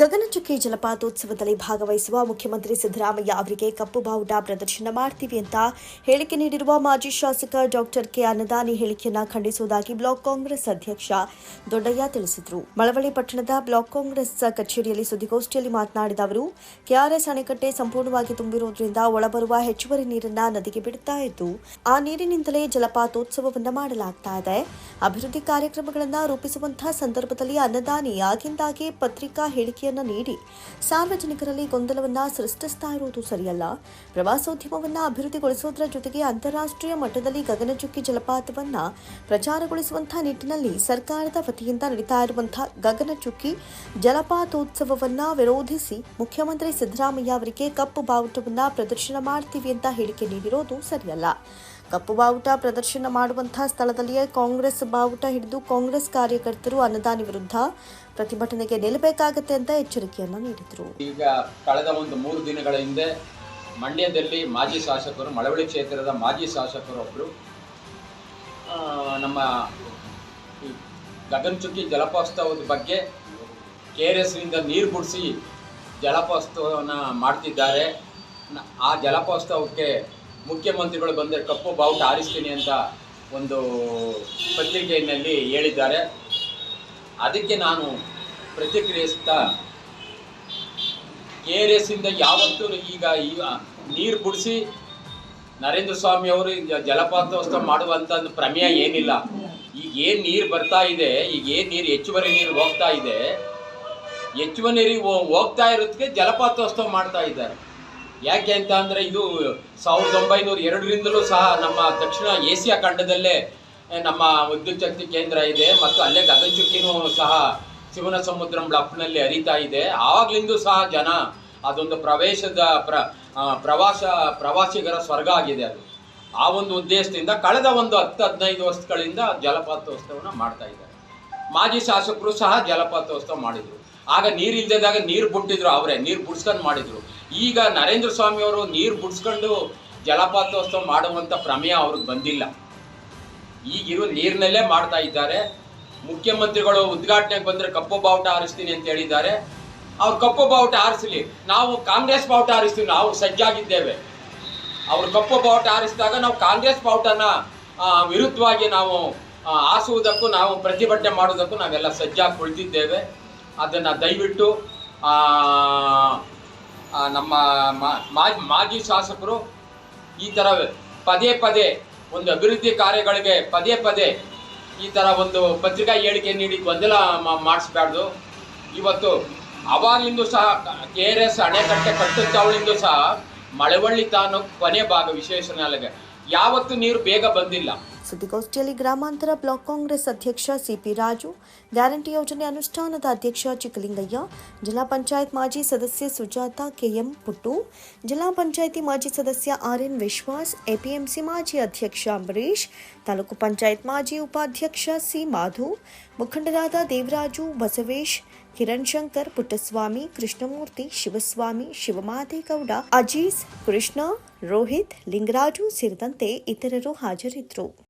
ಗಗನಚುಕ್ಕಿ ಜಲಪಾತೋತ್ಸವದಲ್ಲಿ ಭಾಗವಹಿಸುವ ಮುಖ್ಯಮಂತ್ರಿ ಸಿದ್ದರಾಮಯ್ಯ ಅವರಿಗೆ ಕಪ್ಪು ಬಾವುಟ ಪ್ರದರ್ಶನ ಮಾಡ್ತೀವಿ ಅಂತ ಹೇಳಿಕೆ ನೀಡಿರುವ ಮಾಜಿ ಶಾಸಕ ಡಾಕ್ಟರ್ ಕೆ ಅನ್ನದಾನಿ ಹೇಳಿಕೆಯನ್ನು ಖಂಡಿಸುವುದಾಗಿ ಬ್ಲಾಕ್ ಕಾಂಗ್ರೆಸ್ ಅಧ್ಯಕ್ಷ ದೊಡ್ಡಯ್ಯ ತಿಳಿಸಿದರು. ಮಳವಳ್ಳಿ ಪಟ್ಟಣದ ಬ್ಲಾಕ್ ಕಾಂಗ್ರೆಸ್ ಕಚೇರಿಯಲ್ಲಿ ಸುದ್ದಿಗೋಷ್ಠಿಯಲ್ಲಿ ಮಾತನಾಡಿದ ಅವರು, ಕೆಆರ್ಎಸ್ ಅಣೆಕಟ್ಟೆ ಸಂಪೂರ್ಣವಾಗಿ ತುಂಬಿರುವುದರಿಂದ ಒಳಬರುವ ಹೆಚ್ಚುವರಿ ನೀರನ್ನ ನದಿಗೆ ಬಿಡುತ್ತಾ ಇದ್ದು, ಆ ನೀರಿನಿಂದಲೇ ಜಲಪಾತೋತ್ಸವವನ್ನು ಮಾಡಲಾಗ್ತಾ ಇದೆ. ಅಭಿವೃದ್ಧಿ ಕಾರ್ಯಕ್ರಮಗಳನ್ನು ರೂಪಿಸುವಂತಹ ಸಂದರ್ಭದಲ್ಲಿ ಅನ್ನದಾನಿ ಆಗಿಂದಾಗೆ ಪತ್ರಿಕಾ ಹೇಳಿಕೆಯನ್ನ ನೀಡಿ. ಸಾರ್ವಜನಿಕರಲ್ಲಿ ಗೊಂದಲವನ್ನ ಸೃಷ್ಟಿಸ್ತಾ ಇರುವುದು ಸರಿಯಲ್ಲ. ಪ್ರವಾಸೋದ್ಯಮವನ್ನ ಅಭಿವೃದ್ಧಿಗೊಳಿಸುವುದರ ಜೊತೆಗೆ ಅಂತಾರಾಷ್ಟ್ರೀಯ ಮಟ್ಟದಲ್ಲಿ ಗಗನಚುಕ್ಕಿ ಜಲಪಾತವನ್ನ ಪ್ರಚಾರಗೊಳಿಸುವಂತಹ ನಿಟ್ಟಿನಲ್ಲಿ ಸರ್ಕಾರದ ವತಿಯಿಂದ ನಡೀತಾ ಇರುವಂತಹ ಗಗನಚುಕ್ಕಿ ಜಲಪಾತೋತ್ಸವವನ್ನ ವಿರೋಧಿಸಿ ಮುಖ್ಯಮಂತ್ರಿ ಸಿದ್ದರಾಮಯ್ಯ ಅವರಿಗೆ ಕಪ್ಪು ಬಾವುಟವನ್ನ ಪ್ರದರ್ಶನ ಮಾಡ್ತೀವಿ ಅಂತ ಹೇಳಿಕೆ ನೀಡಿರೋದು ಸರಿಯಲ್ಲ. ಕಪ್ಪು ಬಾವುಟ ಪ್ರದರ್ಶನ ಮಾಡುವಂತಹ ಸ್ಥಳದಲ್ಲಿಯೇ ಕಾಂಗ್ರೆಸ್ ಬಾವುಟ ಹಿಡಿದು ಕಾಂಗ್ರೆಸ್ ಕಾರ್ಯಕರ್ತರು ಅನುದಾನಿ ವಿರುದ್ಧ ಪ್ರತಿಭಟನೆಗೆ ನಿಲ್ಲಬೇಕಾಗತ್ತೆ ಅಂತ ಎಚ್ಚರಿಕೆಯನ್ನು ನೀಡಿದರು. ಈಗ ಕಳೆದ ಒಂದು ಮೂರು ದಿನಗಳ ಹಿಂದೆ ಮಂಡ್ಯದಲ್ಲಿ ಮಾಜಿ ಶಾಸಕರು, ಮಳವಳ್ಳಿ ಕ್ಷೇತ್ರದ ಮಾಜಿ ಶಾಸಕರು ಒಬ್ಬರು ನಮ್ಮ ಗಗನಚುಕ್ಕಿ ಜಲಪಾತೋತ್ಸವದ ಬಗ್ಗೆ ಕೆ ಆರ್ ಎಸ್ನಿಂದ ನೀರು ಬಿಡಿಸಿ ಜಲಪೋತ್ಸವನ ಮಾಡ್ತಿದ್ದಾರೆ. ಆ ಜಲಪಾತೋತ್ಸವಕ್ಕೆ ಮುಖ್ಯಮಂತ್ರಿಗಳು ಬಂದರೆ ಕಪ್ಪು ಬಾವುಟ ಆರಿಸ್ತೀನಿ ಅಂತ ಒಂದು ಪತ್ರಿಕೆಯಲ್ಲಿ ಹೇಳಿದ್ದಾರೆ. ಅದಕ್ಕೆ ನಾನು ಪ್ರತಿಕ್ರಿಯಿಸ್ತಾ ಕೆ ಆರ್ ಎಸ್ಸಿಂದ ಯಾವತ್ತೂ ಈಗ ಈಗ ನೀರು ಬಿಡಿಸಿ ನರೇಂದ್ರ ಸ್ವಾಮಿ ಅವರು ಜಲಪಾತೋತ್ಸವ ಮಾಡುವಂಥ ಒಂದು ಪ್ರಮೇಯ ಏನಿಲ್ಲ. ಈಗ ಏನು ನೀರು ಬರ್ತಾ ಇದೆ, ಈಗ ಏನು ನೀರು ಹೆಚ್ಚುವರಿ ನೀರು ಹೋಗ್ತಾ ಇದೆ, ಹೆಚ್ಚುವರಿ ನೀರಿಗೆ ಹೋಗ್ತಾ ಇರೋದಕ್ಕೆ ಜಲಪಾತೋತ್ಸವ ಮಾಡ್ತಾ ಇದ್ದಾರೆ. ಯಾಕೆ ಅಂತ ಅಂದರೆ ಇದು ಸಾವಿರದ ಒಂಬೈನೂರ ಎರಡರಿಂದಲೂ ಸಹ ನಮ್ಮ ದಕ್ಷಿಣ ಏಷ್ಯಾ ಖಂಡದಲ್ಲೇ ನಮ್ಮ ವಿದ್ಯುತ್ ಶಕ್ತಿ ಕೇಂದ್ರ ಇದೆ ಮತ್ತು ಅಲ್ಲೇ ಗಗನಚುಕ್ಕಿನೂ ಸಹ ಶಿವನ ಸಮುದ್ರಂ ಬ್ಲಾಕ್ನಲ್ಲಿ ಹರಿತಾ ಇದೆ. ಆವಾಗ್ಲಿಂದು ಸಹ ಜನ ಅದೊಂದು ಪ್ರವೇಶದ ಪ್ರ ಪ್ರವಾಸ, ಪ್ರವಾಸಿಗರ ಸ್ವರ್ಗ ಆಗಿದೆ ಅದು. ಆ ಒಂದು ಉದ್ದೇಶದಿಂದ ಕಳೆದ ಒಂದು ಹತ್ತು ಹದಿನೈದು ವರ್ಷಗಳಿಂದ ಜಲಪಾತೋತ್ಸವನ ಮಾಡ್ತಾ ಇದ್ದಾರೆ. ಮಾಜಿ ಶಾಸಕರು ಸಹ ಜಲಪಾತೋತ್ಸವ ಮಾಡಿದ್ರು. ಆಗ ನೀರು ಇಲ್ದಿದ್ದಾಗ ನೀರು ಬಿಟ್ಟಿದ್ರು ಅವರೇ, ನೀರು ಬಿಡ್ಸ್ಕೊಂಡು ಮಾಡಿದ್ರು. ಈಗ ನರೇಂದ್ರ ಸ್ವಾಮಿ ಅವರು ನೀರು ಬುಡ್ಸ್ಕೊಂಡು ಜಲಪಾತೋತ್ಸವ ಮಾಡುವಂಥ ಪ್ರಮೇಯ ಅವ್ರಿಗೆ ಬಂದಿಲ್ಲ. ಈಗಿರೋ ನೀರಿನಲ್ಲೇ ಮಾಡ್ತಾ ಇದ್ದಾರೆ. ಮುಖ್ಯಮಂತ್ರಿಗಳು ಉದ್ಘಾಟನೆಗೆ ಬಂದರೆ ಕಪ್ಪು ಬಾವುಟ ಹಾರಿಸ್ತೀನಿ ಅಂತ ಹೇಳಿದ್ದಾರೆ. ಅವ್ರು ಕಪ್ಪು ಬಾವುಟ ಹಾರಿಸಲಿ ನಾವು ಕಾಂಗ್ರೆಸ್ ಬಾವುಟ ಹಾರಿಸ್ತೀವಿ ನಾವು ಸಜ್ಜಾಗಿದ್ದೇವೆ. ಅವ್ರು ಕಪ್ಪು ಬಾವುಟ ಹಾರಿಸಿದಾಗ ನಾವು ಕಾಂಗ್ರೆಸ್ ಬಾವುಟನ ವಿರುದ್ಧವಾಗಿ ನಾವು ಆಸುವುದಕ್ಕೂ ನಾವು ಪ್ರತಿಭಟನೆ ಮಾಡುವುದಕ್ಕೂ ನಾವೆಲ್ಲ ಸಜ್ಜಾಗಿ ಕುಳಿತಿದ್ದೇವೆ. ಅದನ್ನು ದಯವಿಟ್ಟು ನಮ್ಮ ಮಾಜಿ ಶಾಸಕರು ಈ ಥರ ಪದೇ ಪದೇ ಒಂದು ಅಭಿವೃದ್ಧಿ ಕಾರ್ಯಗಳಿಗೆ ಪದೇ ಪದೇ ಈ ಥರ ಒಂದು ಪತ್ರಿಕಾ ಹೇಳಿಕೆ ನೀಡಿ ಗೊಂದಲ ಮಾಡಿಸ್ಬಾರ್ದು. ಇವತ್ತು ಅವಾಗಿಂದು ಸಹ ಕೆ ಆರ್ ಎಸ್ ಅಣೆಕಟ್ಟೆ ಕಟ್ಟುತ್ತಾವಳಿಂದು ಸಹ ಮಳವಳ್ಳಿ ತಾನು ಕೊನೆ ಭಾಗ ವಿಶೇಷ ನಾಲೆಗೆ. ಯಾವತ್ತೂ ನೀರು ಬೇಗ ಬಂದಿಲ್ಲ. ಸುದ್ದಿಗೋಷ್ಠಿಯಲ್ಲಿ ಗ್ರಾಮಾಂತರ ಬ್ಲಾಕ್ ಕಾಂಗ್ರೆಸ್ ಅಧ್ಯಕ್ಷ ಸಿಪಿ ರಾಜು ಗ್ಯಾರಂಟಿ ಯೋಜನೆ ಅನುಷ್ಠಾನದ ಅಧ್ಯಕ್ಷ ಚಿಕ್ಕಲಿಂಗಯ್ಯ ಜಿಲ್ಲಾ ಪಂಚಾಯತ್ ಮಾಜಿ ಸದಸ್ಯ ಸುಜಾತ ಕೆಎಂ ಪುಟ್ಟು ಜಿಲ್ಲಾ ಪಂಚಾಯಿತಿ ಮಾಜಿ ಸದಸ್ಯ ಆರ್ಎನ್ ವಿಶ್ವಾಸ್ ಎಪಿಎಂಸಿ ಮಾಜಿ ಅಧ್ಯಕ್ಷ ಅಂಬರೀಶ್ ತಾಲೂಕು ಪಂಚಾಯತ್ ಮಾಜಿ ಉಪಾಧ್ಯಕ್ಷ ಸಿ ಮಾಧು ಮುಖಂಡರಾದ ದೇವರಾಜು ಬಸವೇಶ್ ಕಿರಣ್ ಶಂಕರ್ ಪುಟ್ಟಸ್ವಾಮಿ ಕೃಷ್ಣಮೂರ್ತಿ ಶಿವಸ್ವಾಮಿ ಶಿವಮಾದೇಗೌಡ ಅಜೀಜ್ ಕೃಷ್ಣ ರೋಹಿತ್ ಲಿಂಗರಾಜು ಸೇರಿದಂತೆ ಇತರರು ಹಾಜರಿದ್ದರು